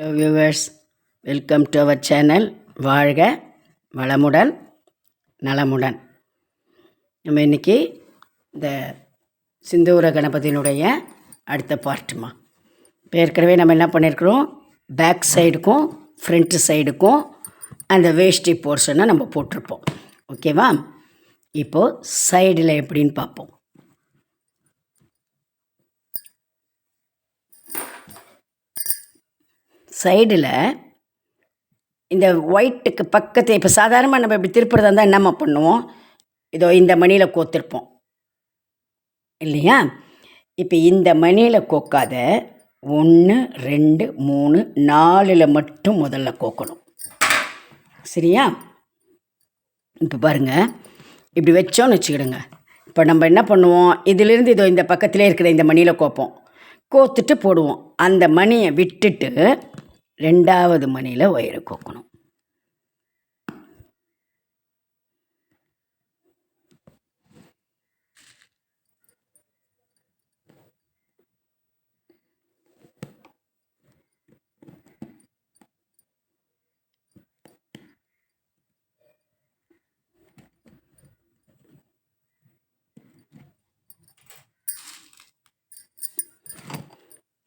Viewers welcome to our channel வாழ்க வளமுடன் நலமுடன். நம்ம இன்றைக்கி இந்த சிந்தூர கணபதியினுடைய அடுத்த பார்ட்டுமா இப்போ ஏற்கனவே நம்ம என்ன பண்ணியிருக்கிறோம்? பேக் சைடுக்கும் ஃப்ரண்ட் சைடுக்கும் அந்த வேஷ்டி போர்ஷனை நம்ம போட்டிருப்போம். ஓகேவா இப்போது சைடில் எப்படின்னு பார்ப்போம். சைடில் இந்த ஒயிட்டுக்கு பக்கத்து இப்போ சாதாரணமாக நம்ம இப்படி திருப்புறதா இருந்தால் என்னம்மா பண்ணுவோம்? இதோ இந்த மணியில் கோத்திருப்போம். இல்லையா? இப்போ இந்த மணியில் கோக்காத ஒன்று ரெண்டு மூணு நாலில் மட்டும் முதல்ல கோக்கணும். சரியா? இப்போ பாருங்கள் இப்படி வச்சோன்னு வச்சுக்கிடுங்க. இப்போ நம்ம என்ன பண்ணுவோம்? இதிலிருந்து இதோ இந்த பக்கத்திலே இருக்கிற இந்த மணியில் கோப்போம். கோத்துட்டு போடுவோம். அந்த மணியை விட்டுட்டு ரெண்டாவது மணியில் ஒயரை கோக்கணும்.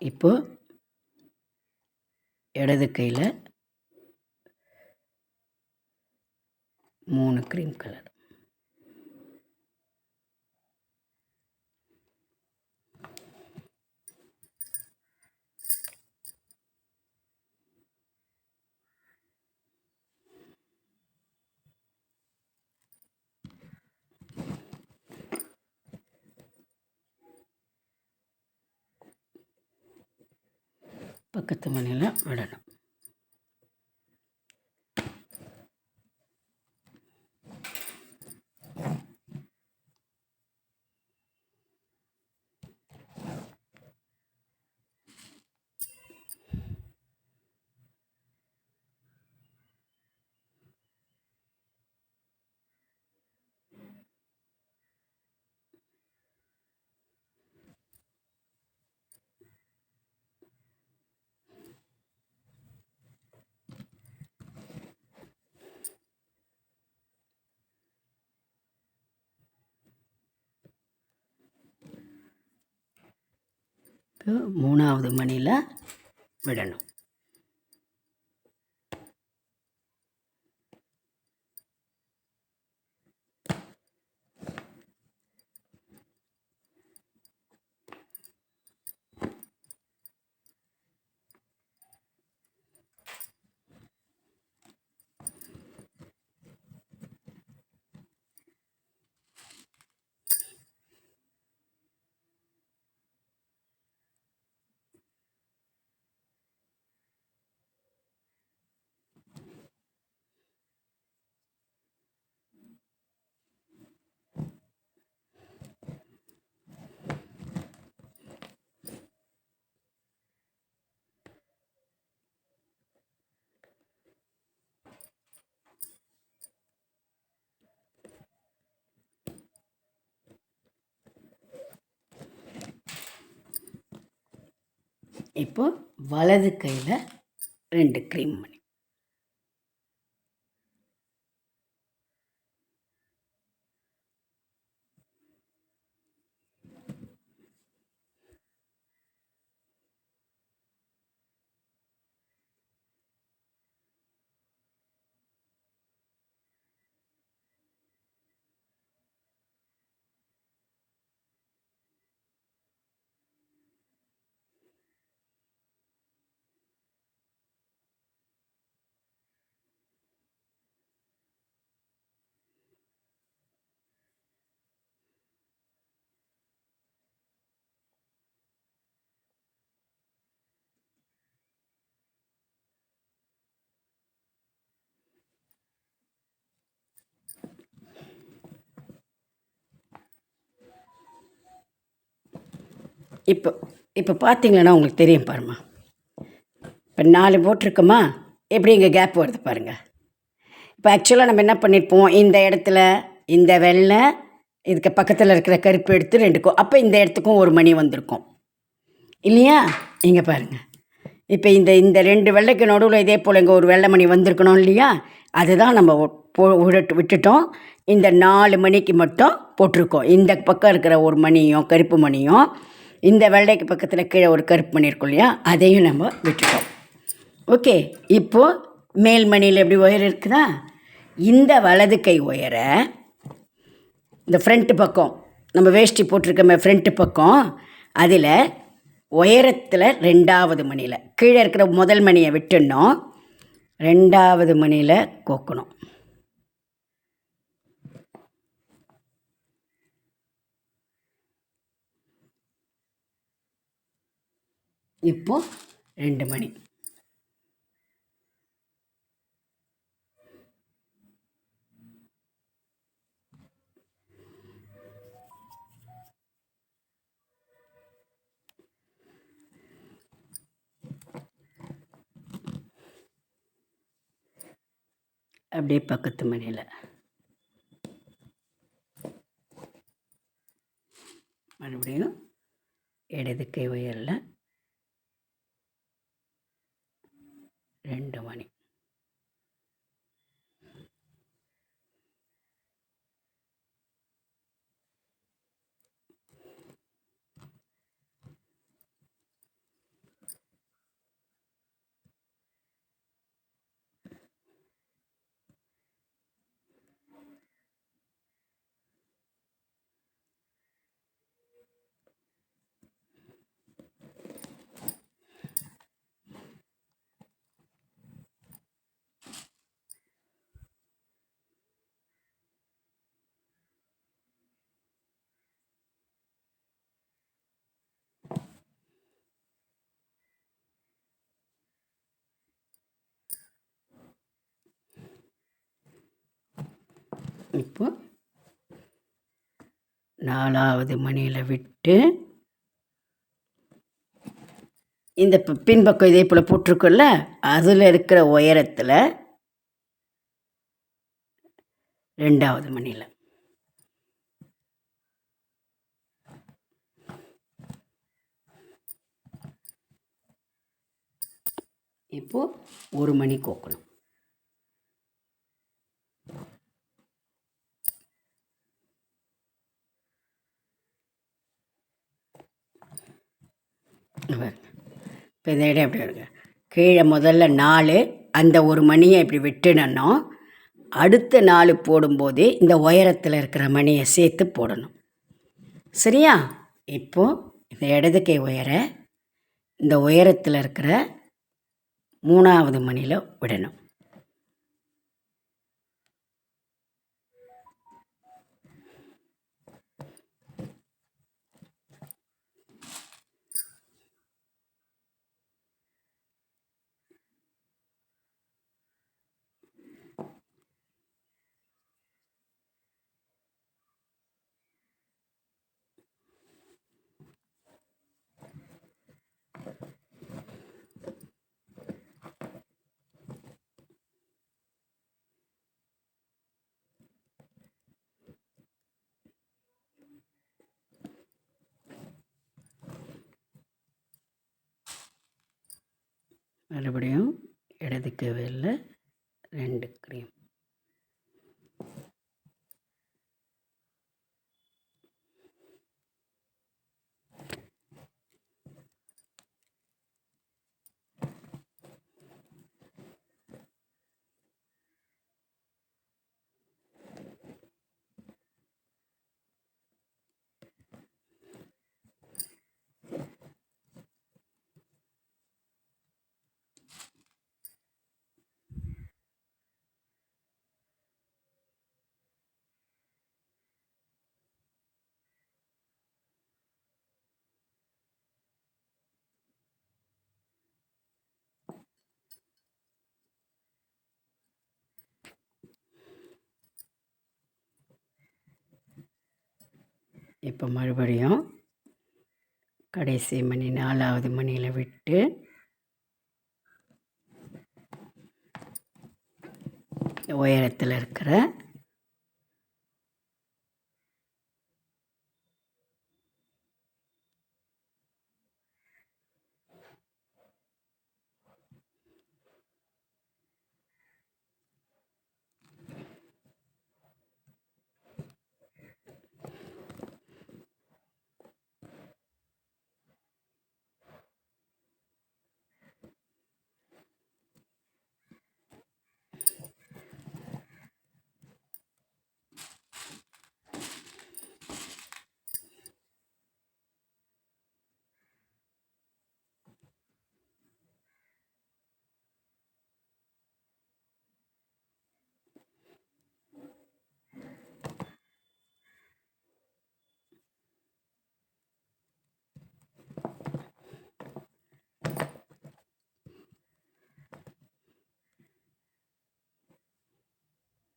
இப்போ இடது கையில் மூணு க்ரீம் கலர் பக்கத்து மணியில் விடணும் இப்போ மூணாவது மணியில் விடணும். இப்போ வலது கையில் ரெண்டு க்ரீம் மணி. இப்போ இப்போ பார்த்தீங்கன்னா உங்களுக்கு தெரியும் பாருமா இப்போ நாலு போட்டிருக்கோமா எப்படி இங்கே கேப் வருது பாருங்கள் இப்போ ஆக்சுவலாக நம்ம என்ன பண்ணியிருப்போம் இந்த இடத்துல இந்த வெள்ளை இதுக்கு பக்கத்தில் இருக்கிற கருப்பு எடுத்து ரெண்டுக்கும் அப்போ இந்த இடத்துக்கும் ஒரு மணி வந்திருக்கும். இல்லையா? இங்கே பாருங்கள் இப்போ இந்த இந்த ரெண்டு வெள்ளைக்கு நடுவில் இதே போல் இங்கே ஒரு வெள்ளை மணி வந்திருக்கணும் இல்லையா? அதுதான் நம்ம போ- விட்டு விட்டுட்டோம். இந்த நாலு மணிக்கு மட்டும் போட்டிருக்கோம். இந்த பக்கம் இருக்கிற ஒரு மணியும் கருப்பு மணியும் இந்த வெள்ளைக்கு பக்கத்தில் கீழே ஒரு கருப்பு மணி இருக்கும் இல்லையா? அதையும் நம்ம விட்டுட்டோம். ஓகே இப்போது மேல் மணியில் எப்படி ஒயர் இருக்குதா? இந்த வலது கை ஒயரை இந்த ஃப்ரண்ட்டு பக்கம் நம்ம வேஷ்டி போட்டிருக்கோமே ஃப்ரண்ட்டு பக்கம் அதில் உயரத்தில் ரெண்டாவது மணியில் கீழே இருக்கிற முதல் மணியை விட்டுடணும். ரெண்டாவது மணியில் கோக்கணும். இப்போ ரெண்டு மணி. அப்படியே பக்கத்து மணியில். மறுபடியும் இடது கை உயரில் ரெண்டு மணி. இப்போ நாலாவது மணியில் விட்டு இந்த பின்பக்கம் இதே போல் போட்டிருக்கோம்ல அதில் இருக்கிற உயரத்தில் ரெண்டாவது மணியில். இப்போ ஒரு மணி கோக்கணும். இப்போ இந்த இடம் எப்படி இருக்கு? கீழே முதல்ல நாலு அந்த ஒரு மணியை இப்படி விட்டுனோம் அடுத்த நாலு போடும்போது இந்த உயரத்தில் இருக்கிற மணியை சேர்த்து போடணும். சரியா? இப்போது இந்த இடது கை உயர இந்த உயரத்தில் இருக்கிற மூணாவது மணியில் விடணும். மறுபடியும் இடது கவியில் ரெண்டு க்ரீம் இப்போ மறுபடியும் கடைசி மணி நாலாவது மணியில் விட்டு உயரத்தில் இருக்கிற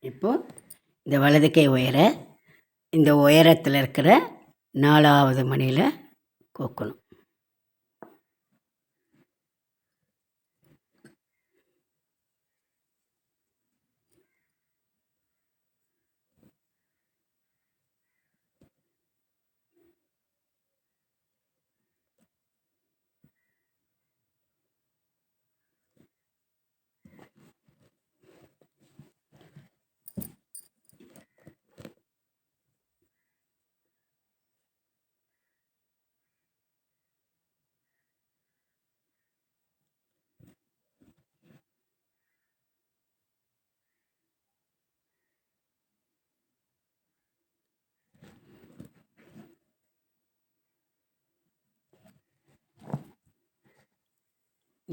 இப்போது இந்த வலது கை உயர இந்த உயரத்தில் இருக்கிற நாலாவது மணியில் கோக்கணும்.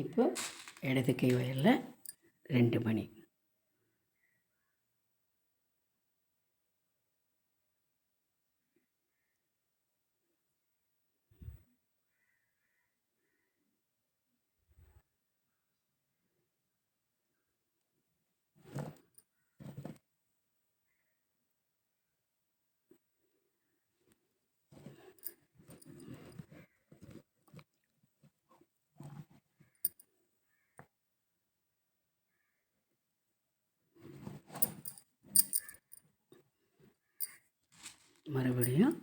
இப்போ இடது கை வயலில் ரெண்டு மணி. மறுபடியும்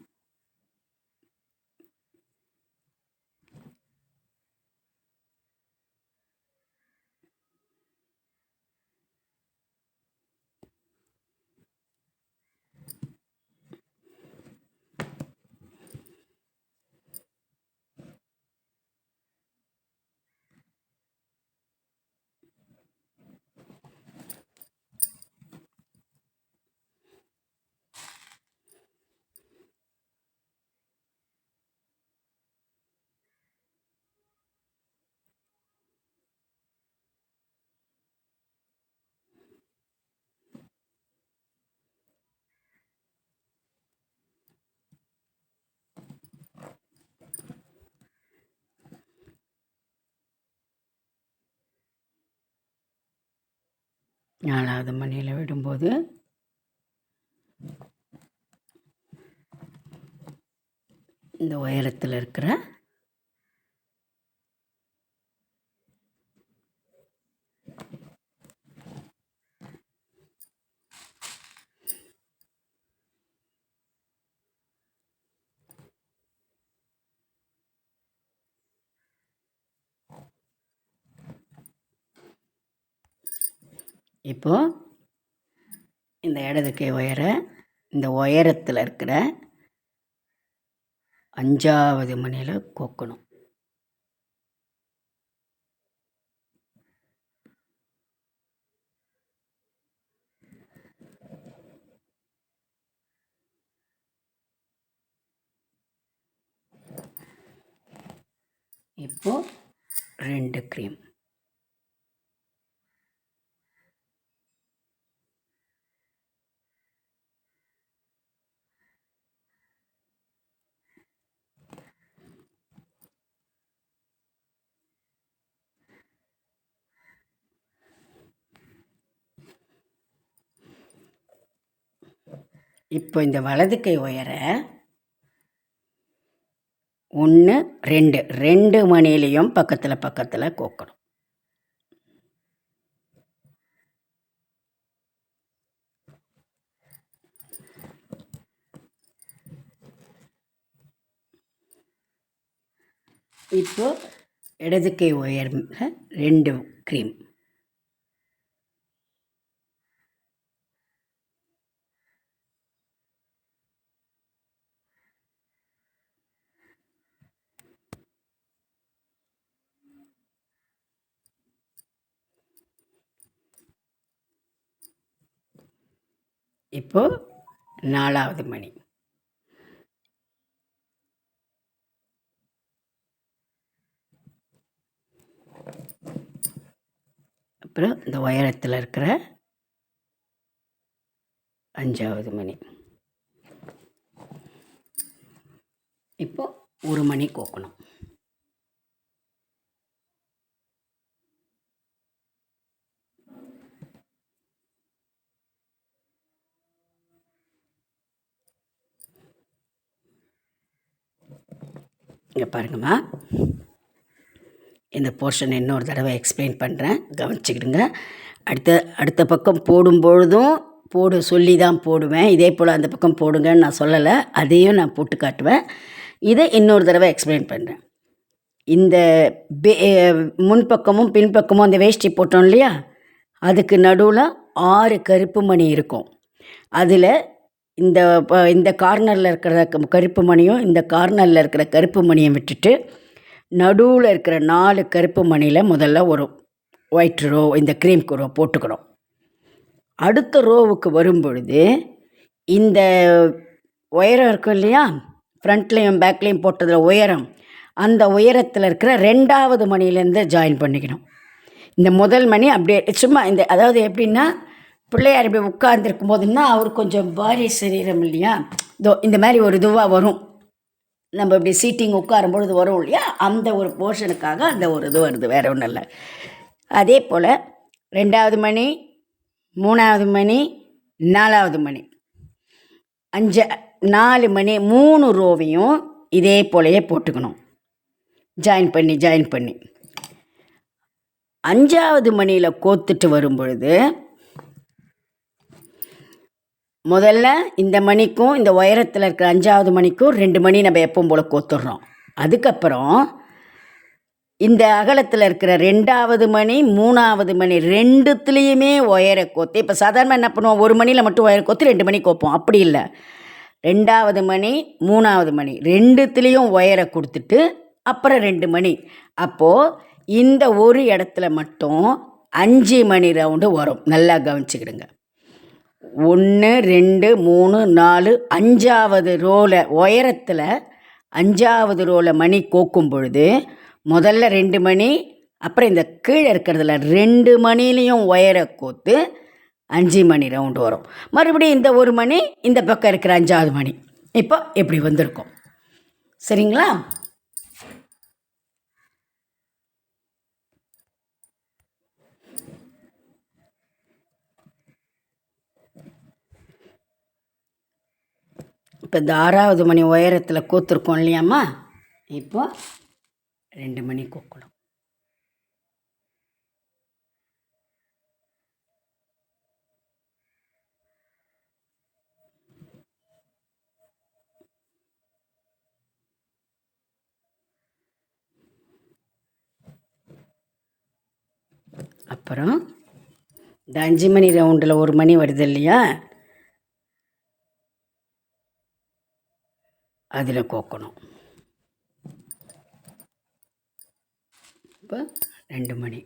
நாலாவது மணியில் விடும்போது இந்த உயரத்தில் இருக்கிற இப்போது இந்த இடது கை உயர இந்த உயரத்தில் இருக்கிற அஞ்சாவது மணியில் கோக்கணும். இப்போ ரெண்டு க்ரீம் இப்போ இந்த வலது கை உயர ஒன்று ரெண்டு. ரெண்டு மணிலையும் பக்கத்தில் பக்கத்தில் கோக்கணும். இப்போ இடது கை உயர்ல ரெண்டு க்ரீம் இப்போ நாலாவது மணி. அப்புறம் இந்த உயரத்தில் இருக்கிற அஞ்சாவது மணி. இப்போ ஒரு மணி கோக்கணும். இங்கே பாருங்கம்மா. இந்த போர்ஷன் இன்னொரு தடவை எக்ஸ்பிளைன் பண்ணுறேன் கவனிச்சுக்கிடுங்க. அடுத்த அடுத்த பக்கம் போடும்பொழுதும் போடு சொல்லி தான் போடுவேன். இதே போல் அந்த பக்கம் போடுங்கன்னு நான் சொல்லலை. அதையும் நான் போட்டு காட்டுவேன். இதை இன்னொரு தடவை எக்ஸ்பிளைன் பண்ணுறேன் இந்த பே முன்பக்கமும் பின்பக்கமும் அந்த வேஷ்டி போட்டோம் இல்லையா? அதுக்கு நடுவில் ஆறு கருப்பு மணி இருக்கும். அதில் இந்த இப்போ இந்த கார்னரில் இருக்கிற க- கருப்பு மணியும் இந்த கார்னரில் இருக்கிற கருப்பு மணியும் விட்டுட்டு நடுவில் இருக்கிற நாலு கருப்பு மணியில் முதல்ல ஒரு ஒயிட் ரோ இந்த க்ரீம் ரோ போட்டுக்கணும். அடுத்த ரோவுக்கு வரும்பொழுது இந்த உயரம் இருக்கும் இல்லையா? ஃப்ரண்ட்லேயும் பேக்லேயும் போட்டதில் உயரம். அந்த உயரத்தில் இருக்கிற ரெண்டாவது மணிலேருந்து ஜாயின் பண்ணிக்கணும். இந்த முதல் மணி அப்படியே சும்மா இந்த அதாவது எப்படின்னா பிள்ளையார் இப்படி உட்கார்ந்துருக்கும் போதுன்னா அவர் கொஞ்சம் பாரி சரீரம் இல்லையா? இதோ இந்த மாதிரி ஒரு இதுவாக வரும். நம்ம இப்படி சீட்டிங் உட்காரும் பொழுது வரும் இல்லையா? அந்த ஒரு போர்ஷனுக்காக அந்த ஒரு இது வருது வேறு ஒன்றும் இல்லை. அதே போல் ரெண்டாவது மணி மூணாவது மணி நாலாவது மணி. அஞ்சு நாலு மணி மூணு ரோவையும் இதே போலயே போட்டுக்கணும். ஜாயின் பண்ணி ஜாயின் பண்ணி. அஞ்சாவது மணியில் கோத்துட்டு வரும் பொழுது முதல்ல இந்த மணிக்கும் இந்த உயரத்தில் இருக்கிற அஞ்சாவது மணிக்கும் ரெண்டு மணி நம்ம எப்பவும் போல் கோத்துடுறோம் அதுக்கப்புறம் இந்த அகலத்தில் இருக்கிற ரெண்டாவது மணி மூணாவது மணி ரெண்டுத்துலேயுமே ஒயரை கோத்து இப்போ சாதாரணமாக என்ன பண்ணுவோம்? ஒரு மணியில் மட்டும் ஒயரை கோத்து ரெண்டு மணி கோப்போம். அப்படி இல்லை. ரெண்டாவது மணி மூணாவது மணி ரெண்டுத்துலேயும் ஒயரை கொடுத்துட்டு அப்புறம் ரெண்டு மணி. அப்போது இந்த ஒரு இடத்துல மட்டும் அஞ்சு மணி ரவுண்டு வரும். நல்லா கவனிச்சுக்கிடுங்க. ஒன்று ரெண்டு மூணு நாலு அஞ்சாவது ரோவில் உயரத்தில் அஞ்சாவது ரோவில் மணி கோக்கும் பொழுது முதல்ல ரெண்டு மணி அப்புறம் இந்த கீழே இருக்கிறதுல ரெண்டு மணிலையும் ஒயரை கோத்து அஞ்சு மணி ரவுண்டு வரும். மறுபடியும் இந்த ஒரு மணி இந்த பக்கம் இருக்கிற அஞ்சாவது மணி. இப்போ இப்படி வந்திருக்கும். சரிங்களா? இப்போ இந்த ஆறாவது மணி உயரத்தில் கோத்துருக்கோம் இல்லையாம்மா? இப்போ ரெண்டு மணி கோக்கணும் அப்புறம் இந்த அஞ்சு மணி ரவுண்டில் ஒரு மணி வருது இல்லையா? அதில் கோக்கணும். இப்போ ரெண்டு மணி.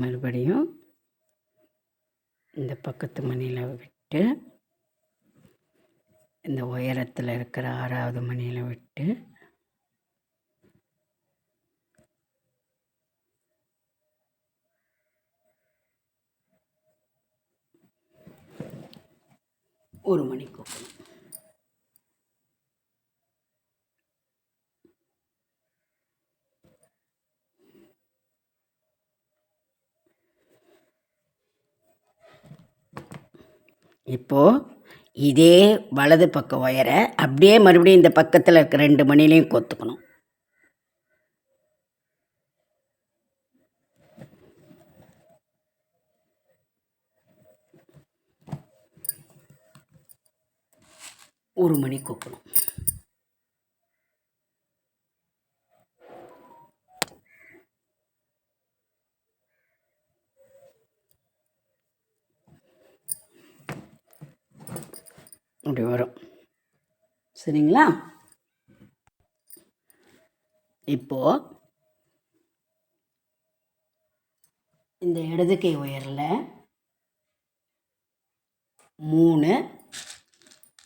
மறுபடியும் இந்த பக்கத்து மணியில் விட்டு இந்த உயரத்தில் இருக்கிற ஆறாவது மணியில் விட்டு ஒரு மணி இப்போது இதே வலது பக்க ஒயரை அப்படியே மறுபடியும் இந்த பக்கத்தில் இருக்க ரெண்டு மணிலையும் கோத்துக்கணும். ஒரு மணி கோக்கணும். அப்படி வரும். சரிங்களா? இப்போ இந்த இடது கை உயரில் மூணு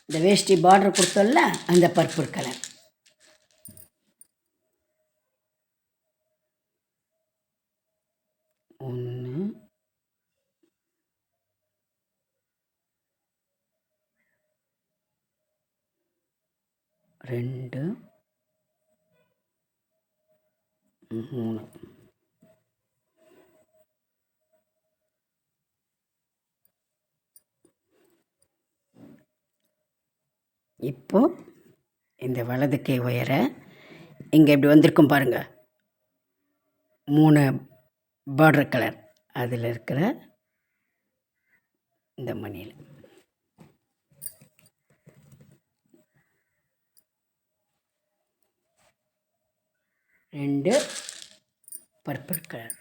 இந்த வேஷ்டி பார்டர் கொடுத்தோம்ல அந்த பர்பிள் கலர் ஒன்று ரெண்டு. மூணு. இப்போ இந்த வலது கை உயர இங்கே இப்படி வந்திருக்கும் பாருங்கள் மூணு பார்டர் கலர் அதில் இருக்கிற இந்த மணியில். ரெண்டு பர்பிள் கலர்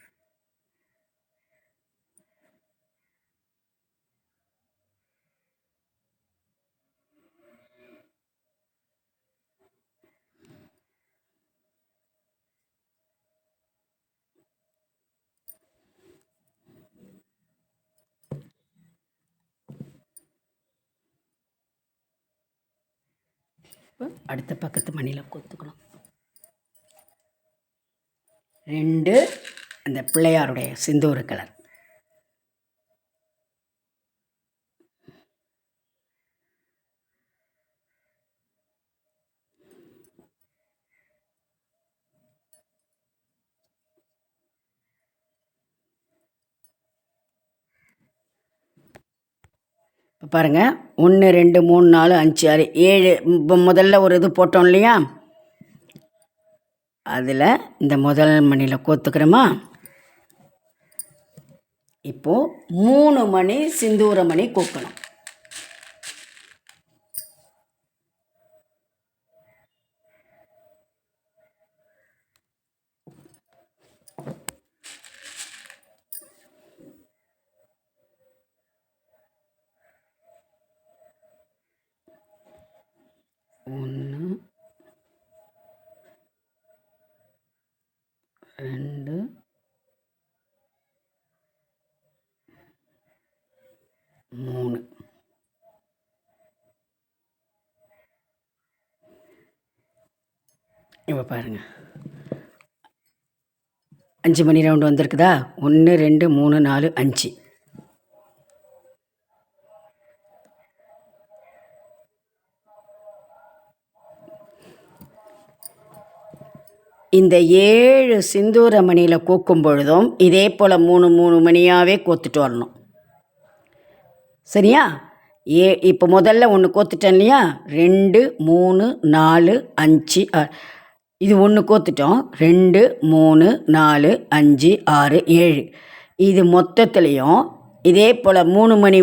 அடுத்த பக்கத்து மணியில் கொத்துக்கணும் ரெண்டு அந்த பிள்ளையாருடைய சிந்தூர கலர் இப்போ பாருங்கள் ஒன்று ரெண்டு மூணு நாலு அஞ்சு ஆறு ஏழு இப்போ முதல்ல ஒரு இது போட்டோம் இல்லையா? அதில் இந்த முதல் மணியில் கோத்துக்கிறோமா? இப்போது மூணு மணி சிந்தூர மணி கோக்கணும் ஒன்று ரெண்டு. மூணு. இப்போ பாருங்கள் அஞ்சு மணி ரவுண்டு வந்திருக்குதா? ஒன்று ரெண்டு மூணு நாலு அஞ்சு. இந்த ஏழு சிந்தூர மணியில் கோக்கும் பொழுதும் இதே போல் மூணு மூணு மணியாகவே கோத்துட்டு வரணும். சரியா? ஏ இப்போ முதல்ல ஒன்று கோத்துட்டேன் இல்லையா? ரெண்டு மூணு நாலு அஞ்சு இது ஒன்று கோத்துட்டோம். ரெண்டு மூணு நாலு அஞ்சு ஆறு ஏழு. இது மொத்தத்துலேயும் இதே போல் மூணு மணி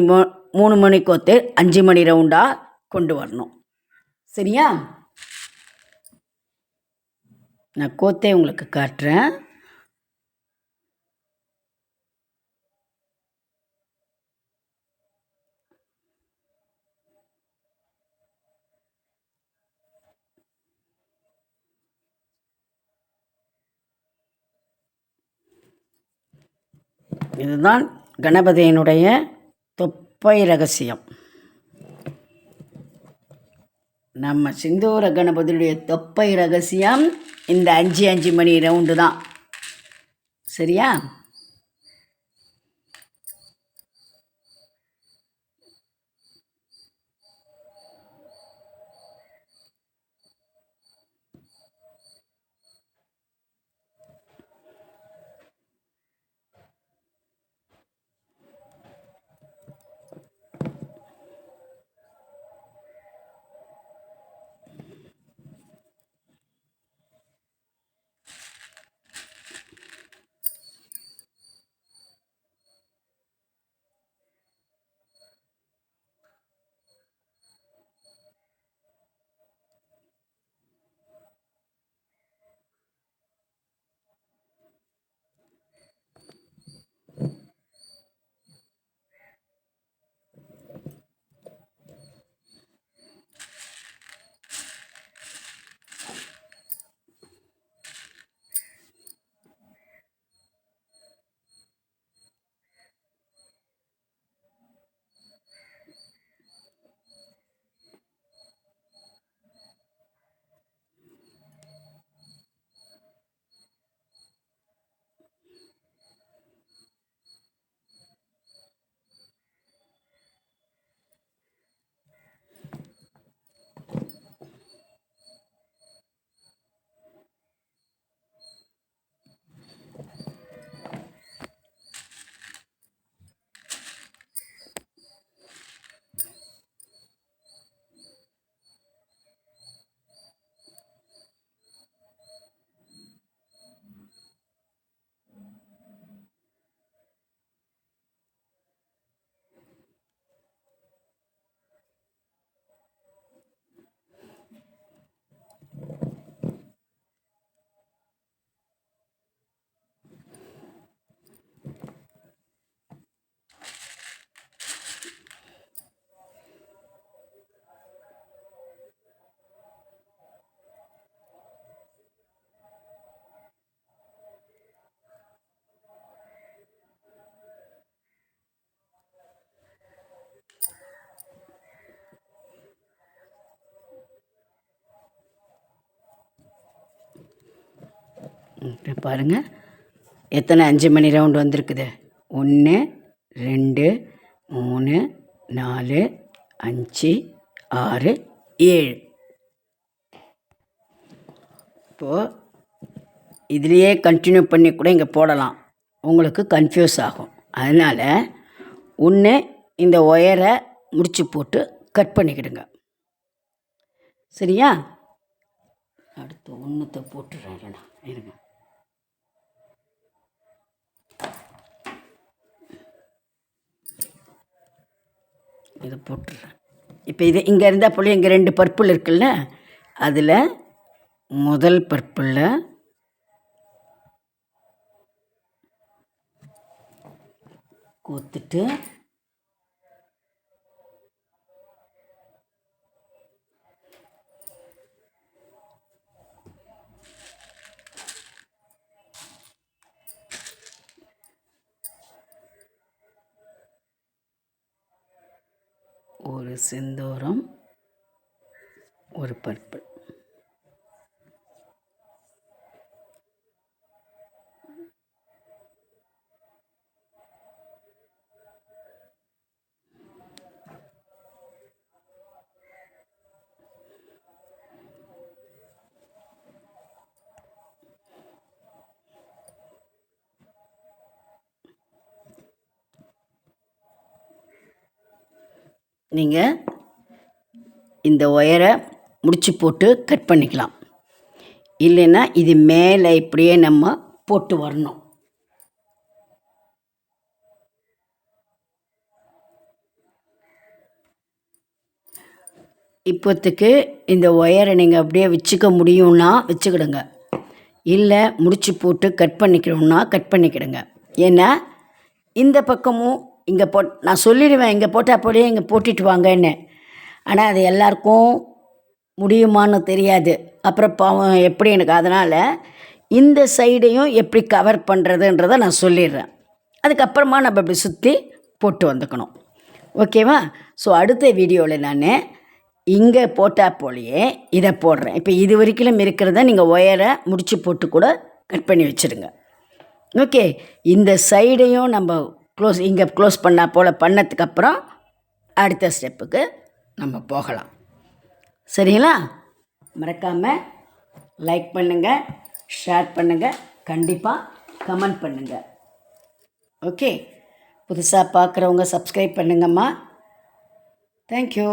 மூணு மணி கோத்து அஞ்சு மணி ரவுண்டாக கொண்டு வரணும். சரியா? நான் கோத்தே உங்களுக்கு காட்டுறேன். இதுதான் கணபதியினுடைய தொப்பை ரகசியம். நம்ம சிந்தூர கணபதியுடைய தொப்பை ரகசியம் இந்த அஞ்சு அஞ்சு மணி ரவுண்டு தான். சரியா? பாருங்கள் பாருங்க. எத்தனை அஞ்சு மணி ரவுண்டு வந்திருக்குது? ஒன்று ரெண்டு மூணு நாலு அஞ்சு ஆறு ஏழு. இப்போது இதுலேயே கண்டினியூ பண்ணி கூட இங்கே போடலாம். உங்களுக்கு கன்ஃபியூஸ் ஆகும். அதனால் ஒன்று இந்த ஒயரை முடிச்சு போட்டு கட் பண்ணிக்கிடுங்க. சரியா? அடுத்து ஒன்றுத்தை போட்டுறேன். இருங்க. இதை போட்டுடுறேன் இப்போ இது இங்கே இருந்தால் போல இங்கே ரெண்டு பர்பிள் இருக்குல்ல? அதில் முதல் பர்பிளில் கோத்துட்டு ஒரு செந்தூரம் ஒரு பர்பிள் நீங்கள் இந்த ஒயரை முடிச்சு போட்டு கட் பண்ணிக்கலாம். இல்லைன்னா இது மேலே இப்படியே நம்ம போட்டு வரணும். இப்போத்துக்கு இந்த ஒயரை நீங்கள் அப்படியே வச்சுக்க முடியும்னா வச்சுக்கிடுங்க. இல்லை முடிச்சு போட்டு கட் பண்ணிக்கணும்னா கட் பண்ணிக்கிடுங்க. ஏன்னா இந்த பக்கமும் இங்கே போட் நான் சொல்லிடுவேன் இங்கே போட்டால் அப்படியே இங்கே போட்டுட்டு வாங்கன்னு. ஆனால் அது எல்லாருக்கும் முடியுமான்னு தெரியாது. அப்புறம் பாவம் எப்படி எனக்கு அதனால் இந்த சைடையும் எப்படி கவர் பண்ணுறதுன்றதை நான் சொல்லிடுறேன். அதுக்கப்புறமா நம்ம இப்படி சுற்றி போட்டு வந்துக்கணும். ஓகேவா ஸோ அடுத்த வீடியோவில் நான் இங்கே போட்டால் போலையே இதை போடுறேன். இப்போ இது வரைக்கும் இருக்கிறத நீங்கள் ஒயரை முடிச்சு போட்டு கூட கட் பண்ணி வச்சுருங்க ஓகே இந்த சைடையும் நம்ம க்ளோஸ் இங்கே க்ளோஸ் பண்ணால் போல் பண்ணதுக்கப்புறம் அடுத்த ஸ்டெப்புக்கு நம்ம போகலாம். சரிங்களா? மறக்காமல் லைக் பண்ணுங்கள் ஷேர் பண்ணுங்கள் கண்டிப்பாக கமெண்ட் பண்ணுங்கள் ஓகே புதுசாக பார்க்குறவங்க சப்ஸ்கிரைப் பண்ணுங்கம்மா. தேங்க்யூ